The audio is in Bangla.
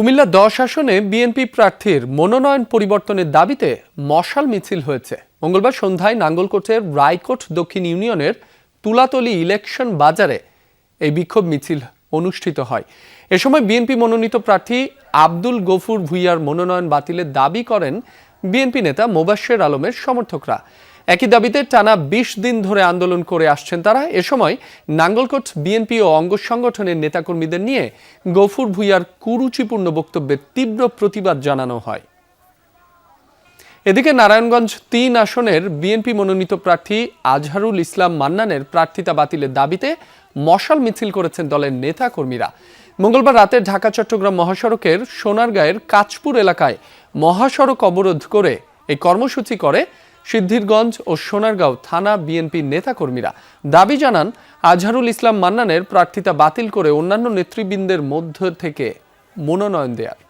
কুমিল্লা দশ আসনে বিএনপি প্রার্থীর মনোনয়ন পরিবর্তনের দাবিতে মশাল মিছিল হয়েছে। মঙ্গলবার সন্ধ্যায় নাঙ্গলকোটের রায়কোট দক্ষিণ ইউনিয়নের তুলাতলি ইলেকশন বাজারে এই বিক্ষোভ মিছিল অনুষ্ঠিত হয়। এ সময় বিএনপি মনোনীত প্রার্থী আব্দুল গফুর ভুইয়ার মনোনয়ন বাতিলের দাবি করেন বিএনপি নেতা মোবাশ্বের আলমের সমর্থকরা। একই দাবিতে টানা বিশ দিন ধরে আন্দোলন করে আসছেন তারা। এ সময় নাঙ্গলকোট বিএনপি ও অঙ্গ সংগঠনের নেতাকর্মীদের নিয়ে গফুর ভুইয়ার কুরুচিপূর্ণ বক্তব্যের তীব্র প্রতিবাদ জানানো হয়। এদিকে নারায়ণগঞ্জ তিন আসনের বিএনপি মনোনীত প্রার্থী আজহারুল ইসলাম মান্নানের প্রার্থিতা বাতিলের দাবিতে মশাল মিছিল করেছেন দলের নেতা কর্মীরা মঙ্গলবার রাতে ঢাকা, চট্টগ্রাম মহাসড়কের সোনারগাঁয়ের কাঁচপুর এলাকায় মহাসড়ক অবরোধ করে এই কর্মসূচি করে সিদ্ধিরগঞ্জ ও সোনারগাঁও থানা বিএনপি নেতাকর্মীরা দাবি জানান, আজহারুল ইসলাম মান্নানের প্রার্থিতা বাতিল করে অন্যান্য নেতৃবৃন্দের মধ্য থেকে মনোনয়ন দেয়ার।